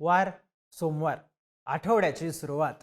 वार सोमवार आठवड्याची सुरुवात.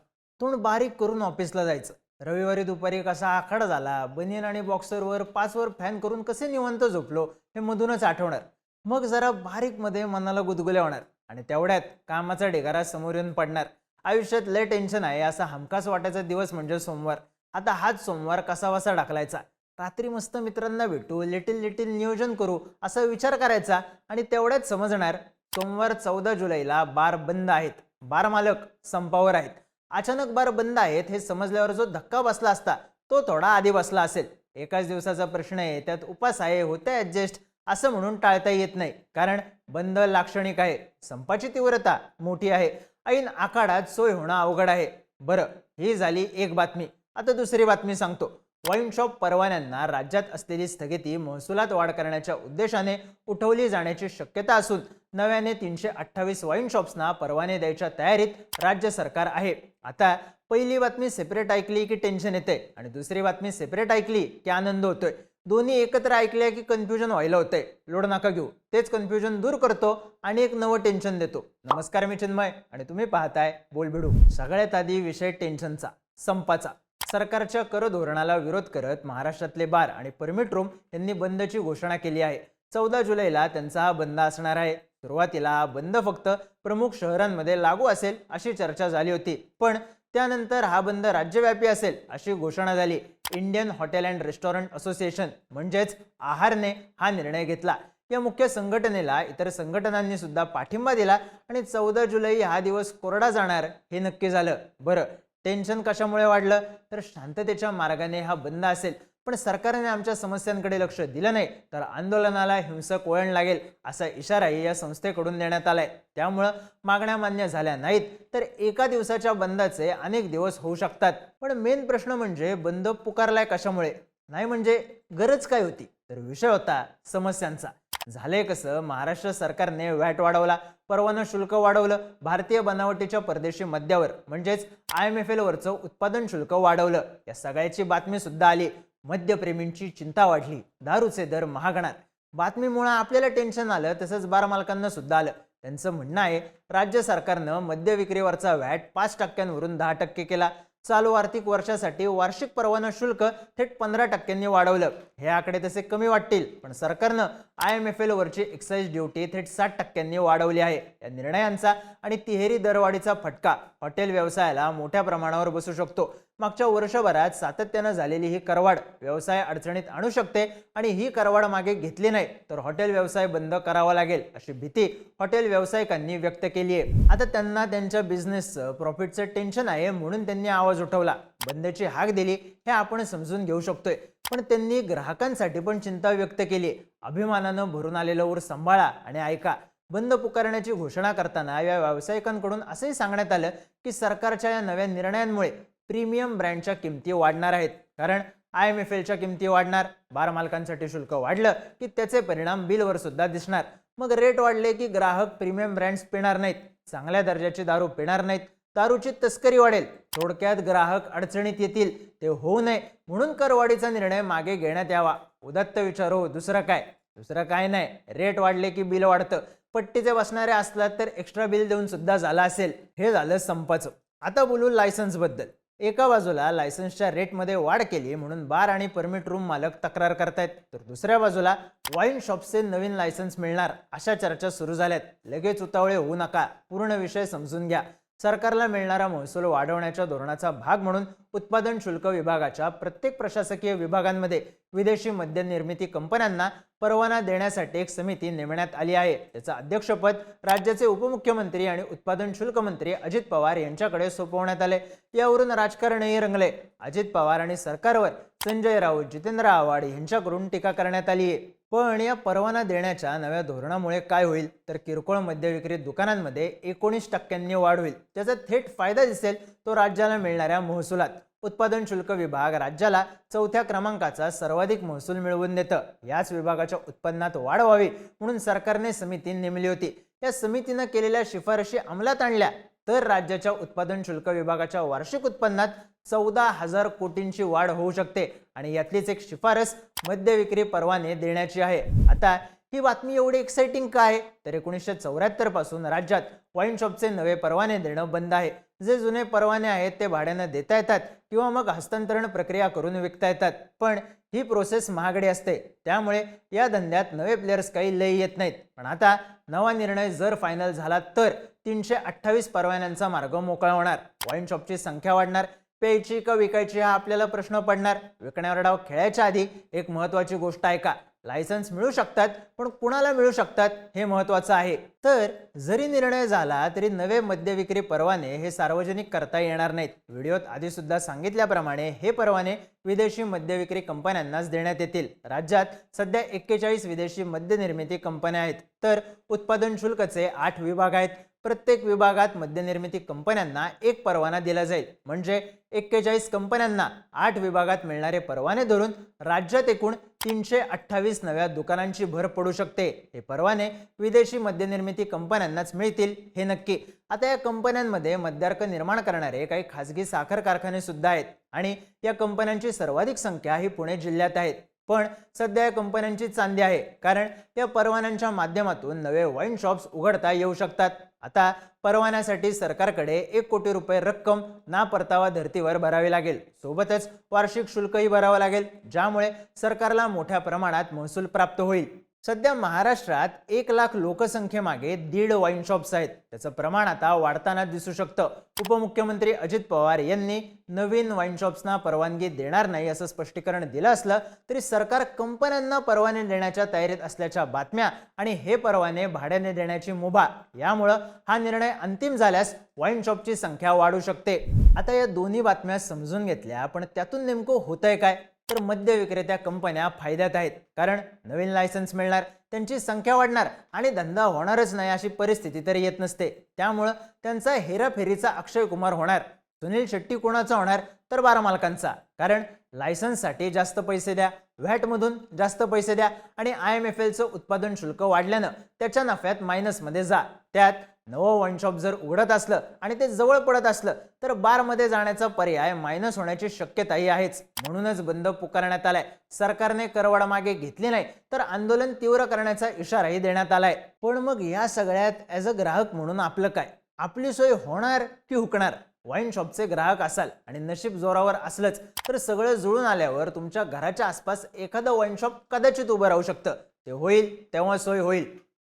तोंड बारीक करून ऑफिसला जायचं. रविवारी दुपारी कसा आखाडा झाला. बनियन आणि बॉक्सरवर पाचवर फॅन करून कसे निवंत झोपलो हे मधूनच आठवणार. मग जरा बारीकमध्ये मनाला गुदगुल्या होणार आणि तेवढ्यात कामाचा ढिगारा समोर येऊन पडणार. आयुष्यात लय टेन्शन आहे. असा हमखास वाटायचा दिवस म्हणजे सोमवार. आता हाच सोमवार कसा वसा ढकलायचा? रात्री मस्त मित्रांना भेटू लिटिल लिटिल नियोजन करू असा विचार करायचा आणि तेवढ्यात समजणार सोमवार चौदा जुलैला बार बंद आहेत. बार मालक संपावर आहेत. अचानक बार बंद आहेत हे समजल्यावर जो धक्का बसला असता तो थोडा आधी बसला असेल. एकाच दिवसाचा प्रश्न आहे त्यात उपास आहे होते ॲडजस्ट असं म्हणून टाळता येत नाही. कारण बंद लाक्षणिक आहे. संपाची तीव्रता मोठी आहे. ऐन आखाडात सोय होणं अवघड आहे. बरं ही झाली एक बातमी. आता दुसरी बातमी सांगतो. वाईन शॉप परवान्यांना राज्यात असलेली स्थगिती महसुलात वाढ करण्याच्या उद्देशाने उठवली जाण्याची शक्यता असून नव्याने तीनशे अठ्ठावीस वाईन शॉप्सना परवाने द्यायच्या तयारीत राज्य सरकार आहे. आता पहिली बातमी सेपरेट ऐकली की टेन्शन येते आणि दुसरी बातमी सेपरेट ऐकली की आनंद होतोय. दोन्ही एकत्र ऐकल्या की कन्फ्युजन व्हायला होतंय. लोड नका घेऊ. तेच कन्फ्युजन दूर करतो आणि एक नवं टेन्शन देतो. नमस्कार मी चिन्मय आणि तुम्ही पाहताय बोलबिडू. सगळ्यात आधी विषय टेन्शनचा संपाचा. सरकारच्या कर धोरणाला विरोध करत महाराष्ट्रातले बार आणि परमिट रूम यांनी बंदची घोषणा केली आहे. चौदा जुलैला त्यांचा हा बंद असणार आहे. सुरुवातीला हा बंद फक्त प्रमुख शहरांमध्ये लागू असेल अशी चर्चा झाली होती. पण त्यानंतर हा बंद राज्यव्यापी असेल अशी घोषणा झाली. Indian hotel and restaurant association म्हणजेच आहारने हा निर्णय घेतला. या मुख्य संघटनेला इतर संघटनांनी सुद्धा पाठिंबा दिला आणि चौदा जुलै हा दिवस कोरडा जाणार हे नक्की झालं. बरं टेन्शन कशामुळे वाढलं? तर शांततेच्या मार्गाने हा बंद असेल. पण सरकारने आमच्या समस्यांकडे लक्ष दिलं नाही. तर आंदोलनाला हिंसक वळण लागेल असा इशाराही या संस्थेकडून देण्यात आलाय. त्यामुळं मागण्या मान्य झाल्या नाहीत. तर एका दिवसाच्या बंदाचे अनेक दिवस होऊ शकतात. पण मेन प्रश्न म्हणजे बंद पुकारलाय कशामुळे? नाही म्हणजे गरज काय होती? तर विषय होता समस्यांचा. झालंय कसं महाराष्ट्र सरकारने वॅट वाढवला? परवाना शुल्क वाढवलं. भारतीय बनावटीच्या परदेशी मद्यावर म्हणजेच आय एम एफ एलवरचं उत्पादन शुल्क वाढवलं. या सगळ्याची बातमी सुद्धा आली. मद्यप्रेमींची चिंता वाढली. दारूचे दर महागणार. बातमीमुळे आपल्याला टेन्शन आलं तसंच बारमालकांना सुद्धा आलं. त्यांचं म्हणणं आहे राज्य सरकारनं मद्य विक्रीवरचा व्हॅट पाच टक्क्यांवरून दहा टक्के केला. चालू आर्थिक वर्षासाठी वार्षिक परवाना शुल्क थेट पंधरा टक्क्यांनी वाढवलं. हे आकडे तसे कमी वाटतील पण सरकारनं आय एम एफ एलवरची एक्साईज ड्युटी थेट साठ टक्क्यांनी वाढवली आहे. या निर्णयांचा आणि तिहेरी दरवाढीचा फटका हॉटेल व्यवसायाला मोठ्या प्रमाणावर बसू शकतो. मागच्या वर्षभरात सातत्यानं झालेली ही करवाढ व्यवसाय अडचणीत आणू शकते आणि ही करवाढ मागे घेतली नाही तर हॉटेल व्यवसाय बंद करावा लागेल अशी भीती हॉटेल व्यावसायिकांनी व्यक्त केली आहे. आता त्यांना त्यांच्या बिझनेसचं प्रॉफिटचं टेन्शन आहे म्हणून त्यांनी आवाज उठवला. बंदची हाक दिली हे आपण समजून घेऊ शकतोय पण त्यांनी ग्राहकांसाठी पण चिंता व्यक्त केली. अभिमानानं भरून आलेलं ऊर सांभाळा आणि ऐका. बंद पुकारण्याची घोषणा करताना या व्यावसायिकांकडून असंही सांगण्यात आलं की सरकारच्या या नव्या निर्णयांमुळे प्रीमियम ब्रँडच्या किमती वाढणार आहेत. कारण आय एम एफ एलच्या किमती वाढणार बार मालकांसाठी शुल्क वाढलं की त्याचे परिणाम बिलवर सुद्धा दिसणार. मग रेट वाढले की ग्राहक प्रीमियम ब्रँड्स पिणार नाहीत चांगल्या दर्जाची दारू पिणार नाहीत दारूची तस्करी वाढेल थोडक्यात ग्राहक अडचणीत येतील ते होऊ नये म्हणून करवाढीचा निर्णय मागे घेण्यात यावा. उदत्त विचारो हो, दुसरं काय? दुसरं काय नाही. रेट वाढले की बिल वाढतं. पट्टीचे बसणारे असलात तर एक्स्ट्रा बिल देऊन सुद्धा झालं असेल. हे झालं संपाचं. आता बोलू लायसन्सबद्दल एका बाजूला लायसन्सच्या रेटमध्ये वाढ केली म्हणून बार आणि परमिट रूम मालक तक्रार करतायत. तर दुसऱ्या बाजूला वाईन शॉपचे नवीन लायसन्स मिळणार अशा चर्चा सुरू झाल्यात. लगेच उतावळे होऊ नका. पूर्ण विषय समजून घ्या. सरकारला मिळणारा महसूल वाढवण्याच्या धोरणाचा भाग म्हणून उत्पादन शुल्क विभागाच्या प्रत्येक प्रशासकीय विभागांमध्ये विदेशी मद्यनिर्मिती कंपन्यांना परवाना देण्यासाठी एक समिती नेमण्यात आली आहे. त्याचं अध्यक्षपद राज्याचे उपमुख्यमंत्री आणि उत्पादन शुल्क मंत्री अजित पवार यांच्याकडे सोपवण्यात आले. यावरून राजकारणही रंगले. अजित पवार आणि सरकारवर संजय राऊत जितेंद्र आव्हाड यांच्याकडून टीका करण्यात आली आहे. पण या परवाना देण्याच्या नव्या धोरणामुळे काय होईल? तर किरकोळ मद्य विक्री दुकानांमध्ये एकोणीस टक्क्यांनी वाढ होईल. त्याचा थेट फायदा दिसेल तो राज्याला मिळणाऱ्या महसुलात. उत्पादन शुल्क विभाग राज्याला चौथ्या क्रमांकाचा सर्वाधिक महसूल मिळवून देतं. याच विभागाच्या उत्पन्नात वाढ व्हावी म्हणून सरकारने समिती नेमली होती. या समितीनं केलेल्या शिफारशी अंमलात आणल्या. तर राज्याच्या उत्पादन शुल्क विभागाच्या वार्षिक उत्पन्नात चौदा हजार कोटींची वाढ होऊ शकते आणि यातलीच एक शिफारस मद्य विक्री परवाने देण्याची आहे. आता ही बातमी एवढी एक्साइटिंग का आहे? तर एकोणीसशे चौऱ्याहत्तरपासून राज्यात वाईन शॉपचे नवे परवाने देणं बंद आहे. जे जुने परवाने आहेत ते भाड्यानं देता येतात. किंवा मग हस्तांतरण प्रक्रिया करून विकता येतात. पण ही प्रोसेस महागडी असते. त्यामुळे या धंद्यात नवे प्लेयर्स काही लय येत नाहीत. पण आता नवा निर्णय जर फायनल झाला तर तीनशे अठ्ठावीस परवान्यांचा मार्ग मोकळा होणार. वाईन शॉपची संख्या वाढणार. प्यायची का विकायची हा आपल्याला प्रश्न पडणार. विकण्यावर डाव खेळायच्या आधी एक महत्वाची गोष्ट ऐका लायसन्स मिळू शकतात पण कुणाला मिळू शकतात हे महत्त्वाचं आहे. तर जरी निर्णय झाला तरी नवे मद्य विक्री परवाने हे सार्वजनिक करता येणार नाहीत. व्हिडिओत आधीसुद्धा सांगितल्याप्रमाणे हे परवाने विदेशी मद्य विक्री कंपन्यांनाच देण्यात येतील. राज्यात सध्या एक्केचाळीस विदेशी मद्य निर्मिती कंपन्या आहेत. तर उत्पादन शुल्कचे आठ विभाग आहेत. प्रत्येक विभागात मद्यनिर्मिती कंपन्यांना एक परवाना दिला जाईल. म्हणजे एक्केचाळीस कंपन्यांना आठ विभागात मिळणारे परवाने धरून राज्यात एकूण तीनशे अठ्ठावीस नव्या दुकानांची भर पडू शकते. हे परवाने विदेशी मद्यनिर्मिती कंपन्यांनाच मिळतील हे नक्की. आता या कंपन्यांमध्ये मद्यार्क निर्माण करणारे काही खासगी साखर कारखाने सुद्धा आहेत आणि या कंपन्यांची सर्वाधिक संख्या ही पुणे जिल्ह्यात आहेत. पण सध्या या कंपन्यांची चांदी आहे. कारण या परवान्यांच्या माध्यमातून नवे वाईन शॉप्स उघडता येऊ शकतात. आता परवान्यासाठी सरकारकडे एक कोटी रुपये रक्कम ना परतावा धर्तीवर भरावी लागेल. सोबतच वार्षिक शुल्कही भरावं लागेल ज्यामुळे सरकारला मोठ्या प्रमाणात महसूल प्राप्त होईल. सध्या महाराष्ट्रात एक लाख लोकसंख्येमागे दीड वाईन शॉप्स आहेत. त्याचं प्रमाण आता वाढताना दिसू शकतं. उपमुख्यमंत्री अजित पवार यांनी नवीन वाईन शॉप्सना परवानगी देणार नाही असं स्पष्टीकरण दिलं असलं तरी सरकार कंपन्यांना परवाने देण्याच्या तयारीत असल्याच्या बातम्या आणि हे परवाने भाड्याने देण्याची मुभा यामुळं हा निर्णय अंतिम झाल्यास वाईन शॉपची संख्या वाढू शकते. आता या दोन्ही बातम्या समजून घेतल्या पण त्यातून नेमकं होतंय काय? तर मद्य विक्रेत्या कंपन्या फायद्यात आहेत. कारण नवीन लायसन्स मिळणार त्यांची संख्या वाढणार आणि धंदा होणारच नाही अशी परिस्थिती तर येत नसते. त्यामुळं त्यांचा हेराफेरीचा अक्षय कुमार होणार सुनील शेट्टी कोणाचा होणार तर बारा मालकांचा. कारण लायसन्ससाठी जास्त पैसे द्या व्हॅटमधून जास्त पैसे द्या आणि आय एम एफ एलचं उत्पादन शुल्क वाढल्यानं त्याच्या नफ्यात मायनसमध्ये जा. त्यात नवं वाईनशॉप जर उघडत असलं आणि ते जवळ पडत असलं तर बारमध्ये जाण्याचा पर्याय मायनस होण्याची शक्यताही आहेच. म्हणूनच बंद पुकारण्यात आलाय. सरकारने करवाढ मागे घेतली नाही तर आंदोलन तीव्र करण्याचा इशाराही देण्यात आलाय. पण मग या सगळ्यात ॲज अ ग्राहक म्हणून आपलं काय? आपली सोय होणार की हुकणार? वाईन शॉपचे ग्राहक असाल आणि नशीब जोरावर असलंच तर सगळं जुळून आल्यावर तुमच्या घराच्या आसपास एखादं वाईन शॉप कदाचित उभं राहू शकतं. ते होईल तेव्हा सोय होईल.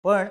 पण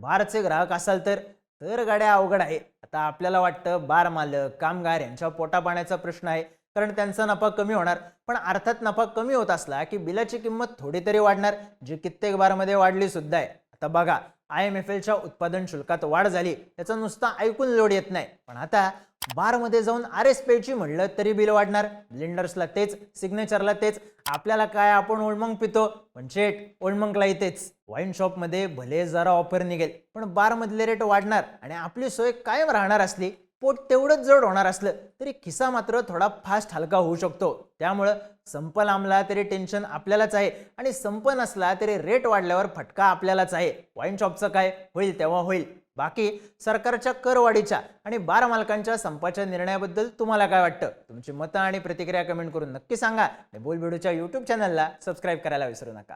बारचे ग्राहक असाल तर तर गाड्या अवघड आहे. आता आपल्याला वाटतं बार मालक कामगार यांच्या पोटापाण्याचा प्रश्न आहे. कारण त्यांचा नफा कमी होणार. पण अर्थात नफा कमी होत असला की बिलाची किंमत थोडी तरी वाढणार जी कित्येक बारमध्ये वाढली सुद्धा आहे. आता बघा आय एम एफ एलच्या उत्पादन शुल्कात वाढ झाली त्याचा नुसता ऐकून लोड येत नाही. पण आता बारमध्ये जाऊन आर एस पेची म्हणलं तरी बिल वाढणार. ब्लेंडर्सला तेच सिग्नेचरला तेच. आपल्याला काय आपण ओळमंग पितो? पण शेट ओळमंगलाही तेच. वाईन शॉपमध्ये भले जरा ऑफर निघेल पण बारमधले रेट वाढणार आणि आपली सोय कायम राहणार असली पोट तेवढंच जड होणार असलं तरी खिसा मात्र थोडा फास्ट हलका होऊ शकतो. त्यामुळं संप लांबला तरी टेन्शन आपल्यालाच आहे आणि संप नसला तरी रेट वाढल्यावर फटका आपल्यालाच आहे. वाईन शॉपचं काय होईल तेव्हा होईल. बाकी सरकारच्या करवाढीच्या आणि बार मालकांच्या संपाच्या निर्णयाबद्दल तुम्हाला काय वाटतं? तुमची मतं आणि प्रतिक्रिया कमेंट करून नक्की सांगा आणि बोलबिडूच्या यूट्यूब चॅनलला सबस्क्राईब करायला विसरू नका.